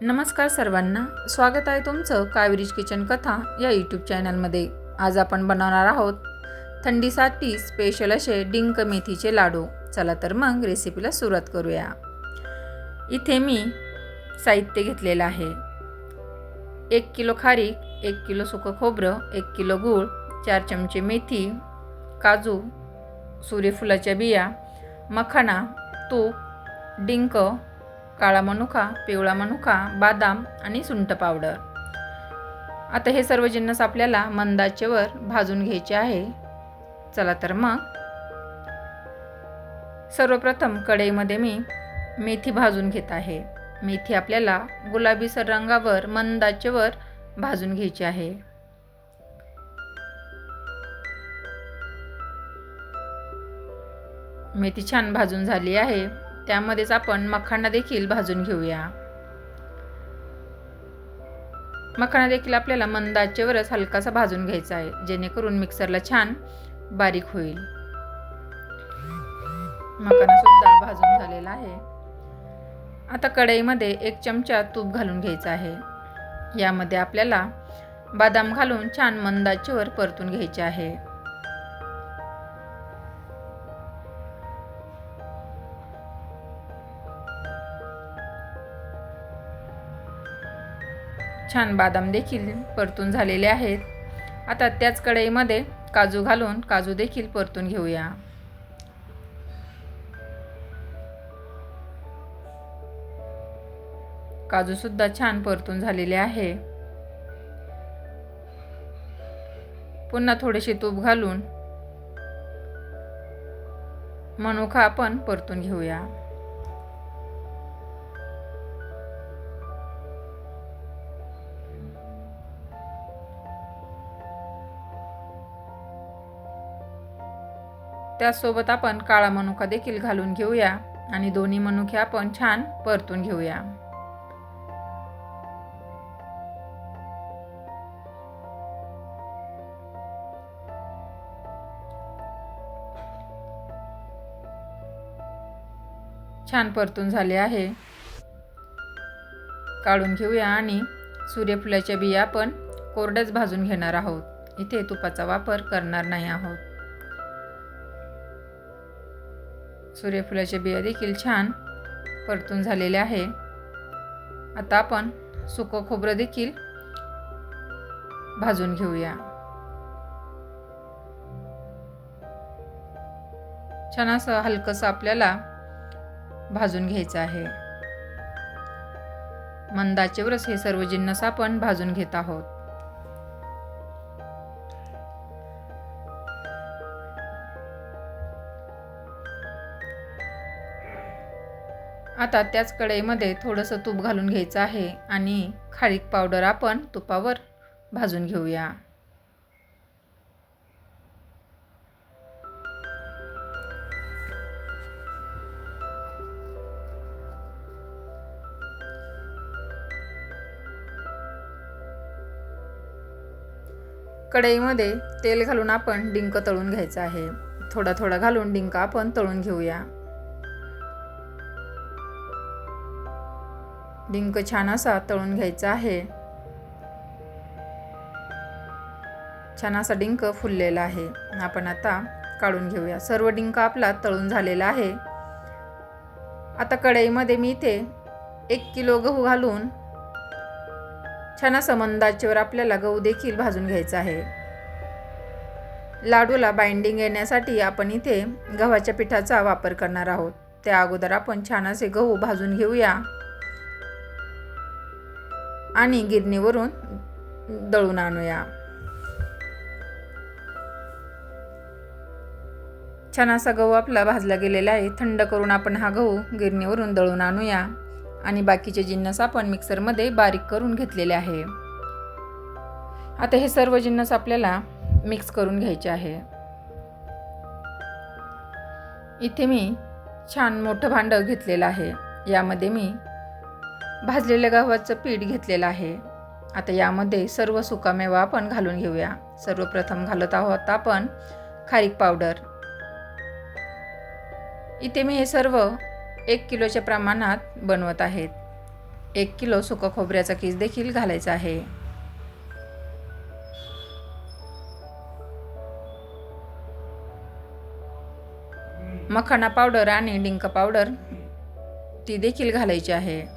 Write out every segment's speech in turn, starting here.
नमस्कार सर्वांना. स्वागत आहे तुमचं कावेरीज किचन कथा या यूट्यूब चॅनलमध्ये आज आपण बनवणार आहोत थंडीसाठी स्पेशल असे डिंक मेथीचे लाडू. चला तर मग रेसिपीला सुरुवात करूया. इथे मी साहित्य घेतलेलं आहे. एक किलो खारीक एक किलो सुकं खोबरं एक किलो गूळ चार चमचे मेथी काजू सूर्यफुलाच्या बिया मखाना तूप डिंक काळा मनुका पिवळा मनुका बादाम आणि सुंठ पावडर. आता हे सर्व जिन्नस आपल्याला मंदाचेवर भाजून घ्यायचे आहे. चला तर मग. सर्वप्रथम कढईमध्ये मी मेथी भाजून घेत आहे. मेथी आपल्याला गुलाबीसर रंगावर मंदाचेवर भाजून घ्यायची आहे. मेथी छान भाजून झाली आहे. त्यामध्येच आपण मखांना देखील भाजून घेऊया. मखाना देखील आपल्याला मंद आचेवरच हलकासा भाजून घ्यायचा आहे जेणेकरून मिक्सरला छान बारीक होईल. मखाना सुद्धा भाजून झालेला आहे. आता कढईमध्ये एक चमचा तूप घालून घ्यायचा आहे. यामध्ये आपल्याला बदाम घालून छान मंदाचेवर परतून घ्यायचे आहे. छान बादाम देखील परतून झालेले आहेत. आता त्याच कढईमध्ये काजू घालून काजू देखील परतून घेऊया. काजू सुद्धा छान परतून झालेले आहे. पुन्हा थोडेसे तूप घालून मनुका आपण परतून घेऊया. त्यासोबत आपण काळा मनुका देखील घालून घेऊया आणि दोन्ही मनुके आपण छान परतून घेऊया. छान परतून झाले आहे. काढून घेऊया आणि सूर्यफुलाच्या बिया आपण कोरड्याच भाजून घेणार आहोत. इथे तुपाचा वापर करणार नाही आहोत. सूर्यफुलाच्या बिया देखील छान परतून झालेले आहे. आता आपण सुकं खोबरं देखील भाजून घेऊया. छान असं हलकंसं आपल्याला भाजून घ्यायचं आहे. मंदाचे व्रस हे सर्व जिन्नस आपण भाजून घेत आहोत. आता त्याच कढईमध्ये थोडंसं तूप घालून घ्यायचं आहे आणि खारीक पावडर आपण तुपावर भाजून घेऊया. कढईमध्ये तेल घालून आपण डिंक तळून घ्यायचं आहे. थोडा थोडा घालून डिंक आपण तळून घेऊया. डिंक छान असा तळून घ्यायचा आहे. छान असा डिंक फुललेला आहे. आपण आता काढून घेऊया. सर्व डिंक आपला तळून झालेला आहे. आता कढईमध्ये मी इथे एक किलो गहू घालून छान असं मंदाचेवर आपल्याला गहू देखील भाजून घ्यायचा आहे. लाडूला बाइंडिंग येण्यासाठी आपण इथे गव्हाच्या पिठाचा वापर करणार आहोत. त्या अगोदर आपण छान असे गहू भाजून घेऊया. आणि गिरणीवरून दळून आणूया. छान असा गहू आपला भाजला गेलेला आहे. थंड करून आपण हा गहू गिरणीवरून दळून आणूया. आणि बाकीचे जिन्नस आपण मिक्सरमध्ये बारीक करून घेतलेले आहे. आता हे सर्व जिन्नस आपल्याला मिक्स करून घ्यायचे आहे. इथे मी छान मोठं भांडं घेतलेलं आहे. यामध्ये मी भाजलेल्या गव्हाचं पीठ घेतलेलं आहे. आता यामध्ये सर्व सुकामेवा आपण घालून घेऊया. सर्वप्रथम घालत आहोत आपण खारीक पावडर. इथे मी हे सर्व एक किलोच्या प्रमाणात बनवत आहेत. एक किलो सुका खोबऱ्याचा किस देखील घालायचा आहे. मखाना पावडर आणि डिंक पावडर ती देखील घालायची आहे.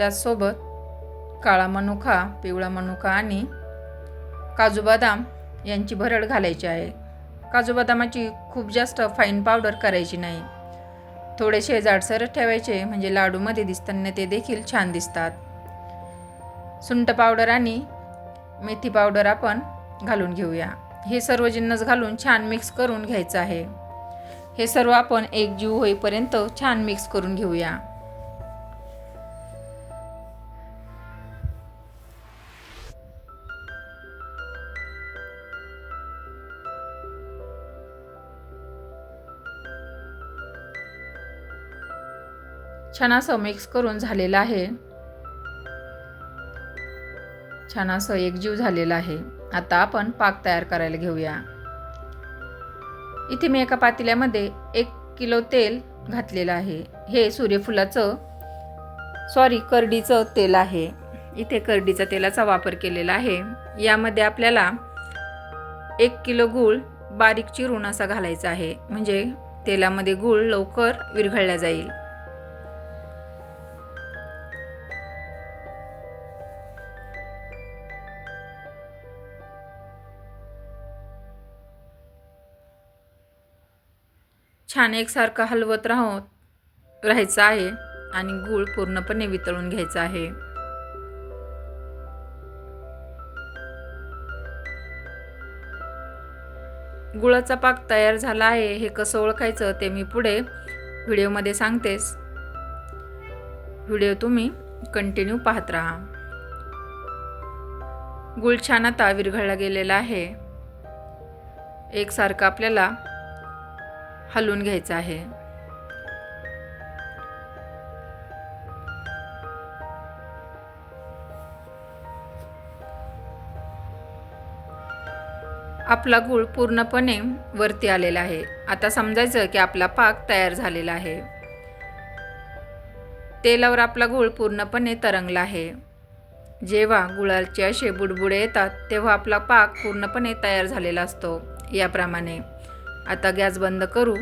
त्याचसोबत काळा मनुका पिवळा मनुका आणि काजू बदाम यांची भरड घालायची आहे. काजू बदामाची खूप जास्त फाईन पावडर करायची नाही. थोडेसे जाडसर ठेवायचे म्हणजे लाडूमध्ये दिसताना ते देखील छान दिसतात. सुंट पावडर आणि मेथी पावडर आपण घालून घेऊया. हे सर्व जिन्नस घालून छान मिक्स करून घ्यायचं आहे. हे सर्व आपण एकजीव होईपर्यंत छान मिक्स करून घेऊया. छान असं मिक्स करून झालेलं आहे. छान असं एकजीव झालेलं आहे. आता आपण पाक तयार करायला घेऊया. इथे मी एका पातेल्यामध्ये एक किलो तेल घातलेलं आहे. हे सूर्यफुलाचं सॉरी करडीचं तेल आहे. इथे करडीचा तेलाचा वापर केलेला आहे. यामध्ये आपल्याला एक किलो गूळ बारीक चिरून असा घालायचा आहे. म्हणजे तेलामध्ये गूळ लवकर विरघळला जाईल. छान एकसारखं हलवत राह राहायचं आहे आणि गूळ पूर्णपणे वितळून घ्यायचा आहे. गुळाचा पाक तयार झाला आहे हे कसं ओळखायचं ते मी पुढे व्हिडिओमध्ये सांगतेस व्हिडिओ तुम्ही कंटिन्यू पाहत राहा. गुळ छान आता विरघळला गेलेला आहे. एकसारखं आपल्याला हलवून घ्यायचं आहे. आपला गूळ पूर्णपणे वरती आलेला आहे. आता समजायचं की आपला पाक तयार झालेला आहे. तेलावर आपला गूळ पूर्णपणे तरंगला आहे. जेव्हा गुळाचे असे बुडबुडे येतात तेव्हा आपला पाक पूर्णपणे तयार झालेला असतो. याप्रमाणे आता गॅस बंद करू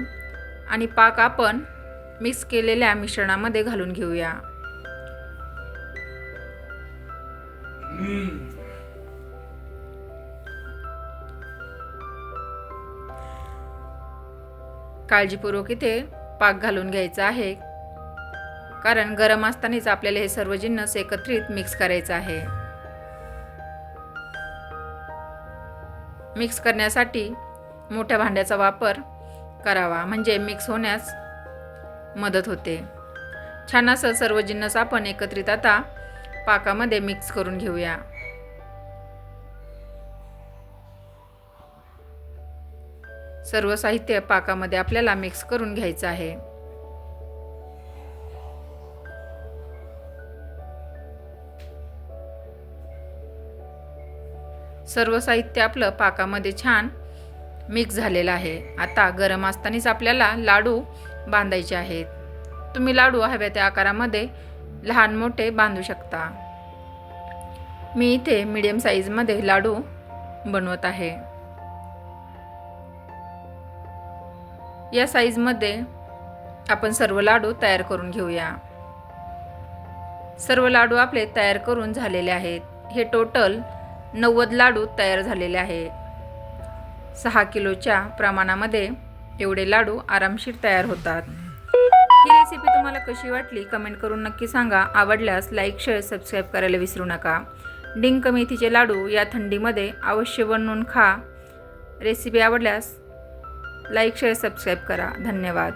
आणि पाक आपण मिक्स केलेल्या मिश्रणामध्ये घालून घेऊया. काळजीपूर्वक इथे पाक घालून घ्यायचा आहे. कारण गरम असतानाच आपल्याला हे सर्व जिन्नस एकत्रित मिक्स करायचं आहे. मिक्स करण्यासाठी मोठ्या भांड्याचा वापर करावा म्हणजे मिक्स होण्यास मदत होते. छान असं सर्व जिन्नस आपण एकत्रित आता पाकामध्ये मिक्स करून घेऊया. सर्व साहित्य पाकामध्ये आपल्याला मिक्स करून घ्यायचं आहे. सर्व साहित्य आपलं पाकामध्ये छान मिक्स झालेला आहे. आता गरम असतानाच आपल्याला लाडू बांधायचे आहेत. तुम्ही लाडू हव्या त्या आकारामध्ये लहान मोठे बांधू शकता. मी इथे मीडियम साईजमध्ये लाडू बनवत आहे. या साईजमध्ये आपण सर्व लाडू तयार करून घेऊया. सर्व लाडू आपले तयार करून झालेले आहेत. हे टोटल नव्वद लाडू तयार झालेले आहे सहा किलोच्या प्रमाणामध्ये एवढे लाडू आरामशीर तयार होतात. ही रेसिपी तुम्हाला कशी वाटली कमेंट करून नक्की सांगा. आवडल्यास लाईक शेअर सबस्क्राईब करायला विसरू नका. डिंक मेथीचे लाडू या थंडीमध्ये अवश्य बनवून खा. रेसिपी आवडल्यास लाईक शेअर सबस्क्राईब करा. धन्यवाद.